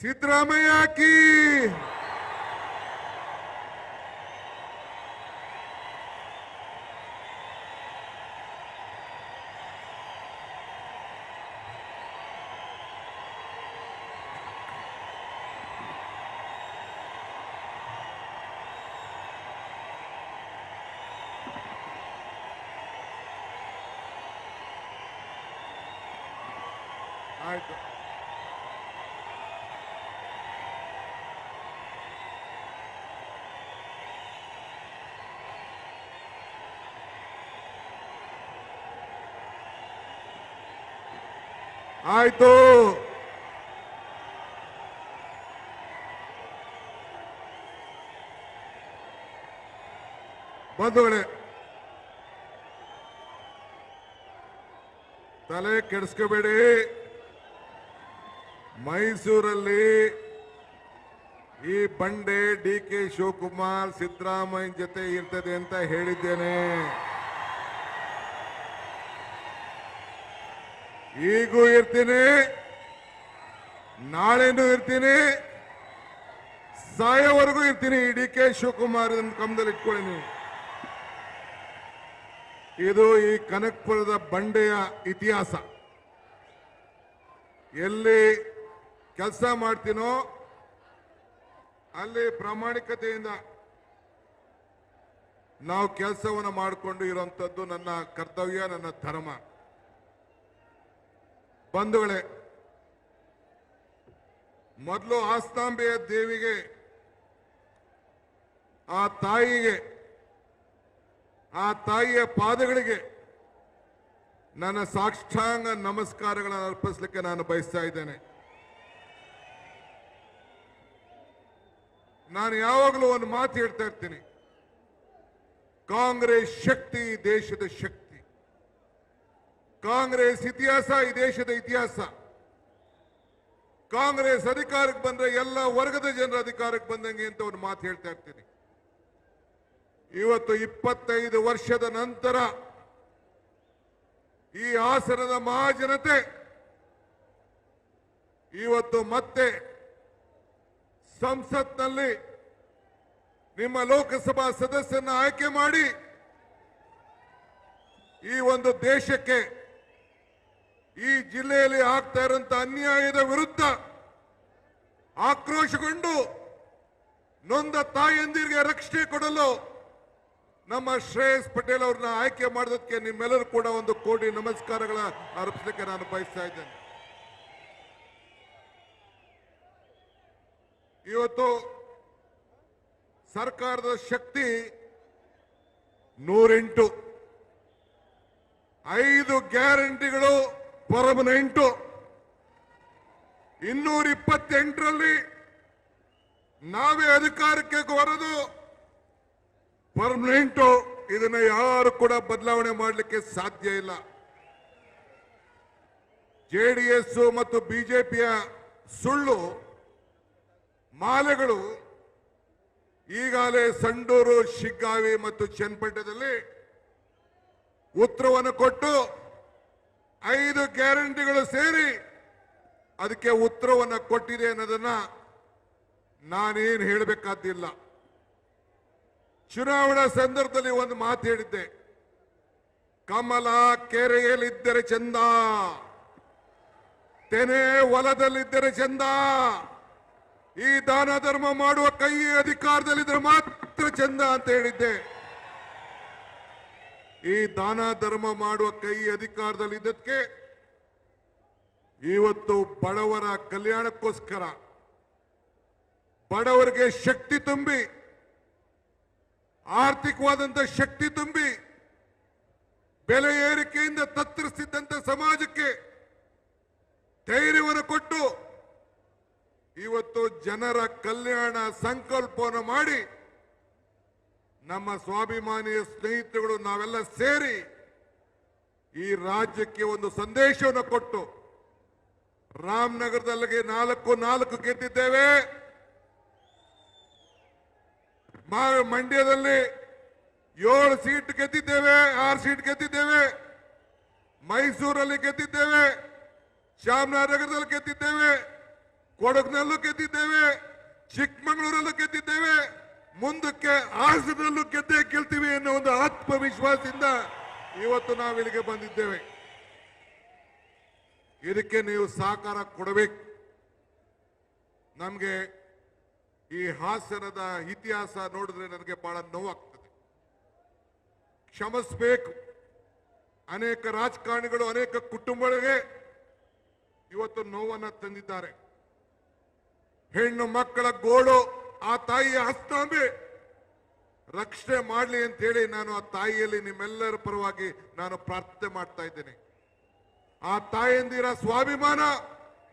ಸಿದ್ದರಾಮಯ್ಯ ಕಿ ಆಯ್ತು ಆಯ್ತು. ಬಂಧುಗಳೇ ತಲೆ ಕೆಡಿಸ್ಕೋಬೇಡಿ. ಮೈಸೂರಲ್ಲಿ ಈ ಬಂಡೆ ಡಿ ಕೆ ಶಿವಕುಮಾರ್ ಸಿದ್ದರಾಮಯ್ಯ ಜೊತೆ ಇರ್ತದೆ ಅಂತ ಹೇಳಿದ್ದೇನೆ. ಈಗೂ ಇರ್ತೀನಿ. ನಾಳೆನೂ ಇರ್ತೀನಿ. ಸಾಯೋವರೆಗೂ ಇರ್ತೀನಿ. ಡಿ ಕೆ ಶಿವಕುಮಾರ್ ಕಮದಲ್ಲಿ ಇಟ್ಕೊಳ್ಳಿ ಇದು ಈ ಕನಕ್ಪುರದ ಬಂಡೆಯ ಇತಿಹಾಸ. ಎಲ್ಲಿ ಕೆಲಸ ಮಾಡ್ತೀನೋ ಅಲ್ಲಿ ಪ್ರಾಮಾಣಿಕತೆಯಿಂದ ನಾವು ಕೆಲಸವನ್ನು ಮಾಡಿಕೊಂಡು ಇರುವಂಥದ್ದು ನನ್ನ ಕರ್ತವ್ಯ, ನನ್ನ ಧರ್ಮ. ಬಂಧುಗಳೇ, ಮೊದಲು ಆಸ್ತಾಂಬೆಯ ದೇವಿಗೆ, ಆ ತಾಯಿಗೆ, ಆ ತಾಯಿಯ ಪಾದಗಳಿಗೆ ನನ್ನ ಸಾಕ್ಷಾಂಗ ನಮಸ್ಕಾರಗಳನ್ನು ಅರ್ಪಿಸಲಿಕ್ಕೆ ನಾನು ಬಯಸ್ತಾ ಇದ್ದೇನೆ. ನಾನು ಯಾವಾಗಲೂ ಒಂದು ಮಾತು ಹೇಳ್ತಾ ಇರ್ತೀನಿ. ಕಾಂಗ್ರೆಸ್ ಶಕ್ತಿ ದೇಶದ ಶಕ್ತಿ. ಕಾಂಗ್ರೆಸ್ ಇತಿಹಾಸ ಈ ದೇಶದ ಇತಿಹಾಸ. ಕಾಂಗ್ರೆಸ್ ಅಧಿಕಾರಕ್ಕೆ ಬಂದ್ರೆ ಎಲ್ಲ ವರ್ಗದ ಜನರ ಅಧಿಕಾರಕ್ಕೆ ಬಂದಂಗೆ ಅಂತ ಒಂದು ಮಾತು ಹೇಳ್ತಾ ಇರ್ತೀನಿ. ಇವತ್ತು ಇಪ್ಪತ್ತೈದು ವರ್ಷದ ನಂತರ ಈ ಹಾಸನದ ಮಹಾಜನತೆ ಇವತ್ತು ಮತ್ತೆ ಸಂಸತ್ನಲ್ಲಿ ನಿಮ್ಮ ಲೋಕಸಭಾ ಸದಸ್ಯನ ಆಯ್ಕೆ ಮಾಡಿ ಈ ಒಂದು ದೇಶಕ್ಕೆ ಈ ಜಿಲ್ಲೆಯಲ್ಲಿ ಆಗ್ತಾ ಇರುವಂತ ಅನ್ಯಾಯದ ವಿರುದ್ಧ ಆಕ್ರೋಶಗೊಂಡು ನೊಂದ ತಾಯಂದಿರಿಗೆ ರಕ್ಷಣೆ ಕೊಡಲು ನಮ್ಮ ಶ್ರೇಯಸ್ ಪಟೇಲ್ ಅವ್ರನ್ನ ಆಯ್ಕೆ ಮಾಡೋದಕ್ಕೆ ನಿಮ್ಮೆಲ್ಲರೂ ಕೂಡ ಒಂದು ಕೋಟಿ ನಮಸ್ಕಾರಗಳ ಅರ್ಪಿಸಲಿಕ್ಕೆ ನಾನು ಬಯಸ್ತಾ ಇದ್ದೇನೆ. ಇವತ್ತು ಸರ್ಕಾರದ ಶಕ್ತಿ ನೂರೆಂಟು. ಐದು ಗ್ಯಾರಂಟಿಗಳು ಪರ್ಮನೆಂಟು ಇನ್ನೂರ ಇಪ್ಪತ್ತೆಂಟರಲ್ಲಿ ನಾವೇ ಅಧಿಕಾರಕ್ಕೆ ಬರೋದು ಪರ್ಮನೆಂಟು ಇದನ್ನ ಯಾರು ಕೂಡ ಬದಲಾವಣೆ ಮಾಡಲಿಕ್ಕೆ ಸಾಧ್ಯ ಇಲ್ಲ. ಜೆ ಡಿ ಎಸ್ ಮತ್ತು ಬಿಜೆಪಿಯ ಸುಳ್ಳು, ಮಾಲೆಗಳು ಈಗಾಗಲೇ ಸಂಡೂರು, ಶಿಗ್ಗಾವಿ ಮತ್ತು ಚನ್ನಪಟ್ಟಣದಲ್ಲಿ ಉತ್ತರವನ್ನು ಕೊಟ್ಟು ಐದು ಗ್ಯಾರಂಟಿಗಳು ಸೇರಿ ಅದಕ್ಕೆ ಉತ್ತರವನ್ನು ಕೊಟ್ಟಿದೆ ಅನ್ನೋದನ್ನ ನಾನೇನು ಹೇಳಬೇಕಾದಿಲ್ಲ ಚುನಾವಣಾ ಸಂದರ್ಭದಲ್ಲಿ ಒಂದು ಮಾತು ಹೇಳಿದ್ದೆ. ಕಮಲ ಕೆರೆಯಲ್ಲಿದ್ದರೆ ಚಂದ, ತೆನೆ ಹೊಲದಲ್ಲಿದ್ದರೆ ಚಂದ, ಈ ದಾನ ಧರ್ಮ ಮಾಡುವ ಕೈ ಅಧಿಕಾರದಲ್ಲಿದ್ದರೆ ಮಾತ್ರ ಚಂದ ಅಂತ ಹೇಳಿದ್ದೆ. ಈ ದಾನ ಧರ್ಮ ಮಾಡುವ ಕೈ ಅಧಿಕಾರದಲ್ಲಿದ್ದಕ್ಕೆ ಇವತ್ತು ಬಡವರ ಕಲ್ಯಾಣಕ್ಕೋಸ್ಕರ ಬಡವರಿಗೆ ಶಕ್ತಿ ತುಂಬಿ ಆರ್ಥಿಕವಾದಂತಹ ಶಕ್ತಿ ತುಂಬಿ, ಬೆಲೆ ಏರಿಕೆಯಿಂದ ತತ್ತರಿಸಿದ್ದಂತ ಸಮಾಜಕ್ಕೆ ಧೈರ್ಯವನ್ನು ಕೊಟ್ಟು ಇವತ್ತು ಜನರ ಕಲ್ಯಾಣ ಸಂಕಲ್ಪವನ್ನು ಮಾಡಿ ನಮ್ಮ ಸ್ವಾಭಿಮಾನಿಯ ಸ್ನೇಹಿತರುಗಳು ನಾವೆಲ್ಲ ಸೇರಿ ಈ ರಾಜ್ಯಕ್ಕೆ ಒಂದು ಸಂದೇಶವನ್ನು ಕೊಟ್ಟು ರಾಮನಗರದಲ್ಲಿ ನಾಲ್ಕು ನಾಲ್ಕು ಗೆದ್ದಿದ್ದೇವೆ. ಮಂಡ್ಯದಲ್ಲಿ ಏಳು ಸೀಟ್ ಗೆದ್ದಿದ್ದೇವೆ, ಆರು ಸೀಟ್ ಗೆದ್ದಿದ್ದೇವೆ. ಮೈಸೂರಲ್ಲಿ ಗೆದ್ದಿದ್ದೇವೆ, ಚಾಮರಾಜನಗರದಲ್ಲಿ ಗೆದ್ದಿದ್ದೇವೆ, ಕೊಡಗಿನಲ್ಲೂ ಗೆದ್ದಿದ್ದೇವೆ, ಚಿಕ್ಕಮಗಳೂರಲ್ಲೂ ಗೆದ್ದಿದ್ದೇವೆ. ಮುಂದಕ್ಕೆ ಆಸದಲ್ಲೂ ಗೆದ್ದೇ ಗೆಲ್ತೀವಿ ಅನ್ನೋ ಒಂದು ಆತ್ಮವಿಶ್ವಾಸದಿಂದ ಇವತ್ತು ನಾವು ಇಲ್ಲಿಗೆ ಬಂದಿದ್ದೇವೆ. ಇದಕ್ಕೆ ನೀವು ಸಹಕಾರ ಕೊಡಬೇಕು. ನಮಗೆ ಈ ಹಾಸನದ ಇತಿಹಾಸ ನೋಡಿದ್ರೆ ನನಗೆ ಬಹಳ ನೋವಾಗ್ತದೆ. ಕ್ಷಮಿಸ್ಬೇಕು. ಅನೇಕ ರಾಜಕಾರಣಿಗಳು, ಅನೇಕ ಕುಟುಂಬಗಳಿಗೆ ಇವತ್ತು ನೋವನ್ನು ತಂದಿದ್ದಾರೆ. ಹೆಣ್ಣು ಮಕ್ಕಳ ಗೋಳು ಆ ತಾಯಿಯ ಹಸ್ತಾಂಬೆ. ರಕ್ಷಣೆ ಮಾಡಲಿ ಅಂತ ಹೇಳಿ ನಾನು ಆ ತಾಯಿಯಲ್ಲಿ ನಿಮ್ಮೆಲ್ಲರ ಪರವಾಗಿ ನಾನು ಪ್ರಾರ್ಥನೆ ಮಾಡ್ತಾ ಇದ್ದೇನೆ. ಆ ತಾಯಿಯಂದಿರ ಸ್ವಾಭಿಮಾನ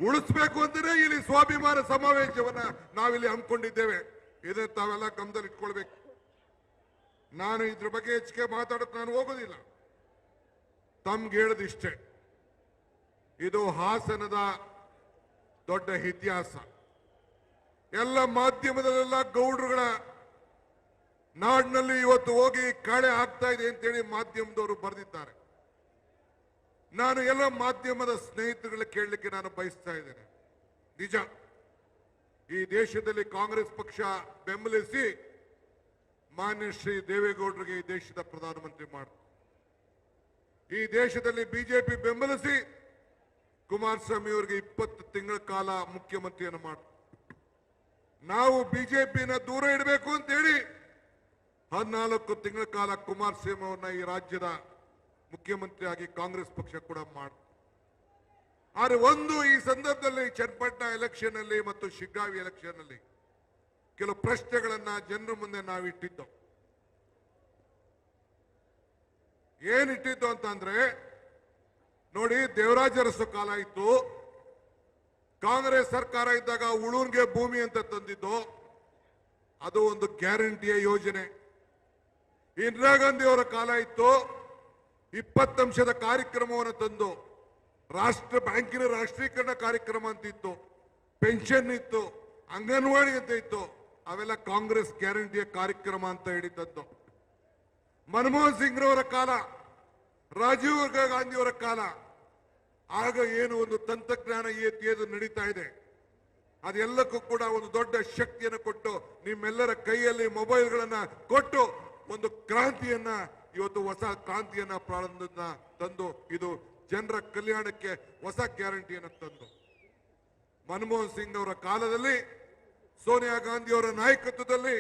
ಉಳಿಸ್ಬೇಕು ಅಂತಾನೆ ಇಲ್ಲಿ ಸ್ವಾಭಿಮಾನ ಸಮಾವೇಶವನ್ನ ನಾವಿಲ್ಲಿ ಹಮ್ಮಿಕೊಂಡಿದ್ದೇವೆ. ಇದನ್ನ ತಾವೆಲ್ಲ ಗಮನದಲ್ಲಿ ಇಟ್ಕೊಳ್ಬೇಕು. ನಾನು ಇದ್ರ ಬಗ್ಗೆ ಹೆಚ್ಚಿಗೆ ಮಾತಾಡಕ್ ನಾನು ಹೋಗೋದಿಲ್ಲ. ತಮ್ಗೆ ಹೇಳದಿಷ್ಟೇ ಇದು ಹಾಸನದ ದೊಡ್ಡ ಇತಿಹಾಸ. ಎಲ್ಲ ಮಾಧ್ಯಮದಲ್ಲೆಲ್ಲ ಗೌಡ್ರುಗಳ ನಾಡಿನಲ್ಲಿ ಇವತ್ತು ಹೋಗಿ ಕಾಳೆ ಆಗ್ತಾ ಇದೆ ಅಂತೇಳಿ ಮಾಧ್ಯಮದವರು ಬರೆದಿದ್ದಾರೆ. ನಾನು ಎಲ್ಲ ಮಾಧ್ಯಮದ ಸ್ನೇಹಿತರುಗಳ ಕೇಳಲಿಕ್ಕೆ ನಾನು ಬಯಸ್ತಾ ಇದ್ದೇನೆ. ನಿಜ, ಈ ದೇಶದಲ್ಲಿ ಕಾಂಗ್ರೆಸ್ ಪಕ್ಷ ಬೆಂಬಲಿಸಿ ಮಾನ್ಯ ಶ್ರೀ ದೇವೇಗೌಡರಿಗೆ ಈ ದೇಶದ ಪ್ರಧಾನಮಂತ್ರಿ ಮಾಡಿತು. ಈ ದೇಶದಲ್ಲಿ ಬಿಜೆಪಿ ಬೆಂಬಲಿಸಿ ಕುಮಾರಸ್ವಾಮಿ ಅವರಿಗೆ ಇಪ್ಪತ್ತು ತಿಂಗಳ ಕಾಲ ಮುಖ್ಯಮಂತ್ರಿಯನ್ನು ಮಾಡಿತು. ನಾವು ಬಿಜೆಪಿನ ದೂರ ಇಡಬೇಕು ಅಂತೇಳಿ ಹದಿನಾಲ್ಕು ತಿಂಗಳ ಕಾಲ ಕುಮಾರಸ್ವಾಮಿ ಅವರನ್ನ ಈ ರಾಜ್ಯದ ಮುಖ್ಯಮಂತ್ರಿಯಾಗಿ ಕಾಂಗ್ರೆಸ್ ಪಕ್ಷ ಕೂಡ ಮಾಡ, ಆದರೆ ಒಂದು ಈ ಸಂದರ್ಭದಲ್ಲಿ ಚನ್ನಪಟ್ಟಣ ಎಲೆಕ್ಷನ್ ಅಲ್ಲಿ ಮತ್ತು ಶಿಗ್ಗಾವಿ ಎಲೆಕ್ಷನ್ ಅಲ್ಲಿ ಕೆಲವು ಪ್ರಶ್ನೆಗಳನ್ನ ಜನರ ಮುಂದೆ ನಾವು ಇಟ್ಟಿದ್ದೋ. ಏನಿಟ್ಟಿದ್ದು ಅಂತ ಅಂದ್ರೆ ನೋಡಿ ದೇವರಾಜ ಅರಸು ಕಾಲ ಇತ್ತು. ಕಾಂಗ್ರೆಸ್ ಸರ್ಕಾರ ಇದ್ದಾಗ ಉಳುನ್ಗೆ ಭೂಮಿ ಅಂತ ತಂದಿದ್ದು, ಅದು ಒಂದು ಗ್ಯಾರಂಟಿಯ ಯೋಜನೆ. ಇಂದಿರಾ ಗಾಂಧಿ ಅವರ ಕಾಲ ಇತ್ತು ಇಪ್ಪತ್ತಂಶದ ಕಾರ್ಯಕ್ರಮವನ್ನು ತಂದು, ರಾಷ್ಟ್ರ ಬ್ಯಾಂಕಿನ ರಾಷ್ಟ್ರೀಕರಣ ಕಾರ್ಯಕ್ರಮ ಅಂತ ಇತ್ತು ಪೆನ್ಷನ್ ಇತ್ತು, ಅಂಗನವಾಡಿ ಅಂತ ಇತ್ತು, ಅವೆಲ್ಲ ಕಾಂಗ್ರೆಸ್ ಗ್ಯಾರಂಟಿಯ ಕಾರ್ಯಕ್ರಮ ಅಂತ ಹೇಳಿದ್ದದ್ದು ಮನಮೋಹನ್ ಸಿಂಗ್ರವರ ಕಾಲ, ರಾಜೀವ್ ಗಾಂಧಿಯವರ ಕಾಲ ಆಗ ಏನು ಒಂದು ತಂತ್ರಜ್ಞಾನ ಏದು ನಡೀತಾ ಇದೆ? ಅದೆಲ್ಲಕ್ಕೂ ಕೂಡ ಒಂದು ದೊಡ್ಡ ಶಕ್ತಿಯನ್ನು ಕೊಟ್ಟು ನಿಮ್ಮೆಲ್ಲರ ಕೈಯಲ್ಲಿ ಮೊಬೈಲ್ಗಳನ್ನ ಕೊಟ್ಟು ಒಂದು ಕ್ರಾಂತಿಯನ್ನ, ಇವತ್ತು ಹೊಸ ಕ್ರಾಂತಿಯನ್ನ ಪ್ರಾರಂಭ ತಂದು ಇದು ಜನರ ಕಲ್ಯಾಣಕ್ಕೆ ಹೊಸ ಗ್ಯಾರಂಟಿಯನ್ನು ತಂದು. ಮನಮೋಹನ್ ಸಿಂಗ್ ಅವರ ಕಾಲದಲ್ಲಿ, ಸೋನಿಯಾ ಗಾಂಧಿ ಅವರ ನಾಯಕತ್ವದಲ್ಲಿ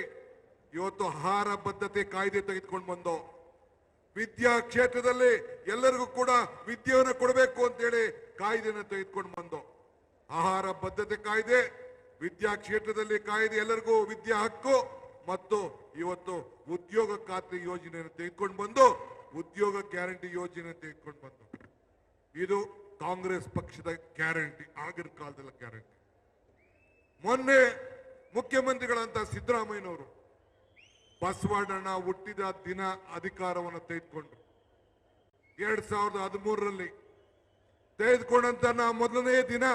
ಇವತ್ತು ಆಹಾರ ಬದ್ಧತೆ ಕಾಯ್ದೆ ತೆಗೆದುಕೊಂಡು ಬಂದು ವಿದ್ಯಾ ಕ್ಷೇತ್ರದಲ್ಲಿ ಎಲ್ಲರಿಗೂ ಕೂಡ ವಿದ್ಯೆಯನ್ನು ಕೊಡಬೇಕು ಅಂತೇಳಿ ಕಾಯ್ದೆಯನ್ನು ತೆಗೆದುಕೊಂಡು ಬಂದು. ಆಹಾರ ಬದ್ಧತೆ ಕಾಯ್ದೆ, ವಿದ್ಯಾ ಕ್ಷೇತ್ರದಲ್ಲಿ ಕಾಯ್ದೆ, ಎಲ್ಲರಿಗೂ ವಿದ್ಯಾ ಹಕ್ಕು ಮತ್ತು ಇವತ್ತು ಉದ್ಯೋಗ ಖಾತ್ರಿ ಯೋಜನೆಯನ್ನು ತೆಗೆದುಕೊಂಡು ಬಂದು, ಉದ್ಯೋಗ ಗ್ಯಾರಂಟಿ ಯೋಜನೆ ತೆಗೆದುಕೊಂಡು ಬಂದು. ಇದು ಕಾಂಗ್ರೆಸ್ ಪಕ್ಷದ ಗ್ಯಾರಂಟಿ, ಆಗಿನ ಕಾಲದಲ್ಲಿ ಗ್ಯಾರಂಟಿ. ಮೊನ್ನೆ ಮುಖ್ಯಮಂತ್ರಿಗಳಂತ ಸಿದ್ದರಾಮಯ್ಯನವರು ಬಸವಣ್ಣನ ಹುಟ್ಟಿದ ದಿನ ಅಧಿಕಾರವನ್ನು ತೆಗೆದುಕೊಂಡ್ರು. ಎರಡ್ ಸಾವಿರದ ಹದಿಮೂರರಲ್ಲಿ ತೆಗೆದುಕೊಂಡಂತ ನಾ ಮೊದಲನೇ ದಿನ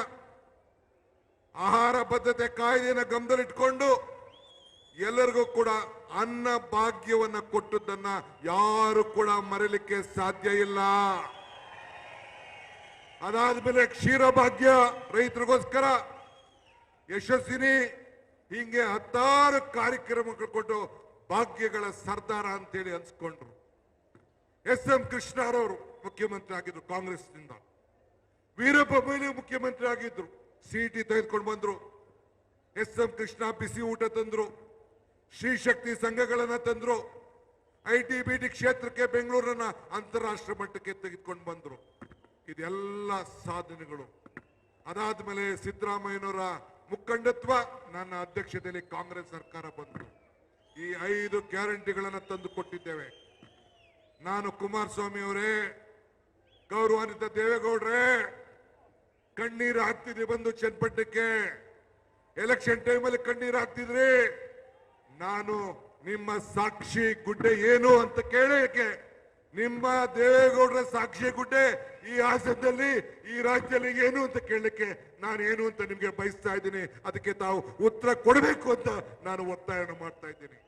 ಆಹಾರ ಬದ್ಧತೆ ಕಾಯ್ದೆಯನ್ನು ಗಮನದಲ್ಲಿಟ್ಕೊಂಡು ಎಲ್ಲರಿಗೂ ಕೂಡ ಅನ್ನ ಭಾಗ್ಯವನ್ನ ಕೊಟ್ಟದ್ದನ್ನ ಯಾರು ಕೂಡ ಮರೆಯಲಿಕ್ಕೆ ಸಾಧ್ಯ ಇಲ್ಲ. ಅದಾದ್ಮೇಲೆ ಕ್ಷೀರ ಭಾಗ್ಯ ರೈತರಿಗೋಸ್ಕರ ಯಶಸ್ವಿನಿ ಹಿಂಗೆ ಹತ್ತಾರು ಕಾರ್ಯಕ್ರಮಗಳು ಕೊಟ್ಟು ಭಾಗ್ಯಗಳ ಸರ್ದಾರ ಅಂತೇಳಿ ಅನ್ಸ್ಕೊಂಡ್ರು. ಎಸ್ ಎಂ ಕೃಷ್ಣರವರು ಮುಖ್ಯಮಂತ್ರಿ ಆಗಿದ್ರು ಕಾಂಗ್ರೆಸ್ನಿಂದ. ವೀರಪ್ಪ ಮೊಯ್ಲಿ ಮುಖ್ಯಮಂತ್ರಿ ಆಗಿದ್ರು. ಸಿಟಿ ತೆಗೆದುಕೊಂಡು ಬಂದ್ರು. ಎಸ್ ಎಂ ಕೃಷ್ಣ ಬಿಸಿ ಊಟ ತಂದ್ರು. ಶ್ರೀ ಶಕ್ತಿ ಸಂಘಗಳನ್ನ ತಂದ್ರು. ಐ ಟಿ ಕ್ಷೇತ್ರಕ್ಕೆ ಬೆಂಗಳೂರನ್ನ ಅಂತಾರಾಷ್ಟ್ರ ಮಟ್ಟಕ್ಕೆ ತೆಗೆದುಕೊಂಡು ಬಂದ್ರು. ಇದೆಲ್ಲ ಸಾಧನೆಗಳು. ಅದಾದ್ಮೇಲೆ ಸಿದ್ದರಾಮಯ್ಯನವರ ಮುಖಂಡತ್ವ ನನ್ನ ಅಧ್ಯಕ್ಷತೆಯಲ್ಲಿ ಕಾಂಗ್ರೆಸ್ ಸರ್ಕಾರ ಬಂತು. ಈ ಐದು ಗ್ಯಾರಂಟಿಗಳನ್ನು ತಂದು ಕೊಟ್ಟಿದ್ದೇವೆ ನಾನು ಕುಮಾರಸ್ವಾಮಿ ಅವರೇ, ಗೌರವಾನ್ವಿತ ದೇವೇಗೌಡ್ರೆ, ಕಣ್ಣೀರು ಹಾಕ್ತಿದ್ರಿ ಬಂದು ಚನ್ನಪಟ್ಟಣಕ್ಕೆ. ಎಲೆಕ್ಷನ್ ಟೈಮಲ್ಲಿ ಕಣ್ಣೀರು ಹಾಕ್ತಿದ್ರಿ. ನಾನು ನಿಮ್ಮ ಸಾಕ್ಷಿ ಗುಡ್ಡೆ ಏನು ಅಂತ ಕೇಳಕ್ಕೆ ನಿಮ್ಮ ದೇವೇಗೌಡರ ಸಾಕ್ಷಿ ಗುಡ್ಡೆ ಈ ಹಾಸನದಲ್ಲಿ, ಈ ರಾಜ್ಯದಲ್ಲಿ ಏನು ಅಂತ ಕೇಳಲಿಕ್ಕೆ ನಾನು ಏನು ಅಂತ ನಿಮಗೆ ಬಯಸ್ತಾ ಇದ್ದೀನಿ. ಅದಕ್ಕೆ ತಾವು ಉತ್ತರ ಕೊಡಬೇಕು ಅಂತ ನಾನು ಒತ್ತಾಯವನ್ನು ಮಾಡ್ತಾ ಇದ್ದೀನಿ.